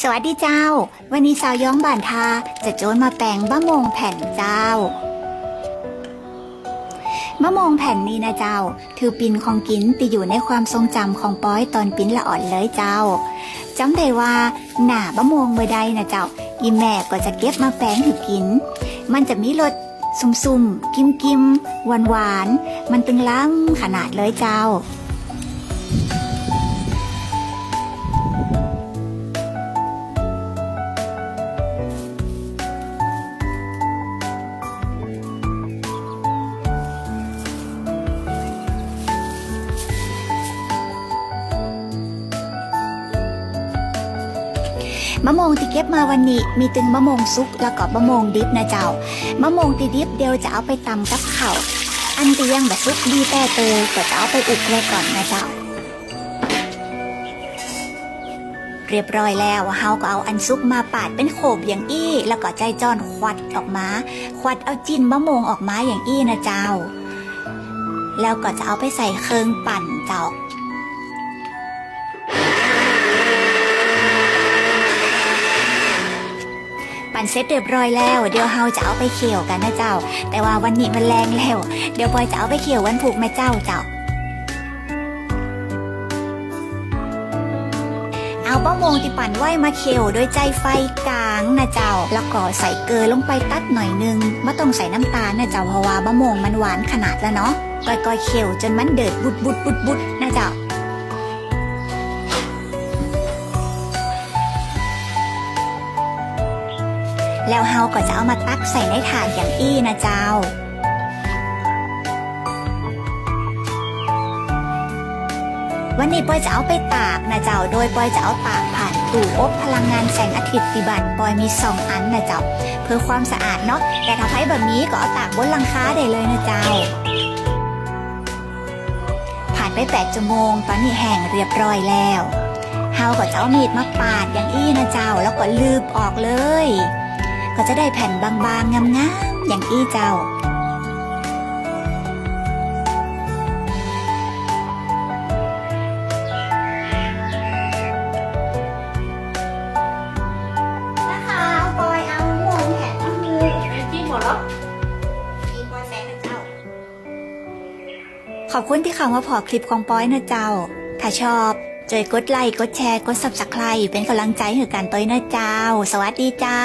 สวัสดีเจ้า วันนี้สาวย้องบานทาจะโจนมาแปลงบะมงแผ่นเจ้ามะมงแผ่นนี้นะเจ้า ถือปินของกินที่อยู่ในความทรงจำของป้อยตอนปิ้นละอ่อนเลยเจ้าจำได้ว่าหน้าบะมงเมื่อใดนะเจ้า อีแม่ก็จะเก็บมาแปลงถือกิน มันจะมีรสซุ่มๆ กิมๆหวานๆมันตึงล้ำขนาดเลยเจ้า มะม่วงที่เก็บมาวันนี้ มีตึงมะม่วงซุกแล้วก็มะม่วงดิบนะเจ้ามะม่วงที่ดิบเดียวจะเอาไปตำกับข้าวอันที่ยังแบบซุกดีแต่เตยก็จะเอาไปอุบไว้ก่อนนะเจ้า เรียบร้อยแล้วเฮาก็เอาอันซุกมาปาดเป็นโขบอย่างอี้ แล้วก็ใจจอนควัดออกมา ควัดเอาจิ้นมะม่วงออกมาอย่างอี้นะเจ้า แล้วก็จะเอาไปใส่เครื่องปั่นเจ้าันเสร็จเรียบร้อยแล้ว เดี๋ยวเฮาจะเอาไปเคี่ยวกันนะเจ้า แต่ว่าวันนี้มันแรงแล้ว เดี๋ยวปอยจะเอาไปเคี่ยววันผูกแม่เจ้าเจ้า เอาบะโมงที่ปั่นไว้มาเคี่ยวโดยใจไฟกลางนะเจ้า แล้วก็ใส่เกลือลงไปตัดหน่อยนึงไม่ต้องใส่น้ำตาลนะเจ้าเพราะว่าบะมงมันหวานขนาดแล้วเนาะก้อยๆเคี่ยวจนมันเดือดบุดบุดบุดบุด แล้วเฮาก็จะเอามาตักใส่ในถาดอย่างอี้นะเจ้า วันนี้ปอยจะเอาไปตากนะเจ้า โดยปอยจะเอาตากผ่านตู้อบพลังงานแสงอาทิตย์ที่บ้านปอยมีสองอันนะเจ้า เพื่อความสะอาดเนาะ แต่ถ้าใช้แบบนี้ก็เอาตากบนหลังคาได้เลยนะเจ้าผ่านไปแปดชั่วโมงตอนนี้แห้งเรียบร้อยแล้ว เฮาก็จะเอามีดมาปาดอย่างอี้นะเจ้า แล้วก็ลืบออกเลย ก็จะได้แผ่นบางๆงามๆอย่างอี้เจ้า นะคะปอยเอาหมวงแผ่นมือจิ้มหมดแล้วมีปอยแปะนะเจ้า ขอบคุณที่เข้ามาพอคลิปของปอยนะเจ้า ถ้าชอบจอยกดไลค์ กดแชร์ กด subscribe เป็นกำลังใจให้กันต้อยนะเจ้า สวัสดีเจ้า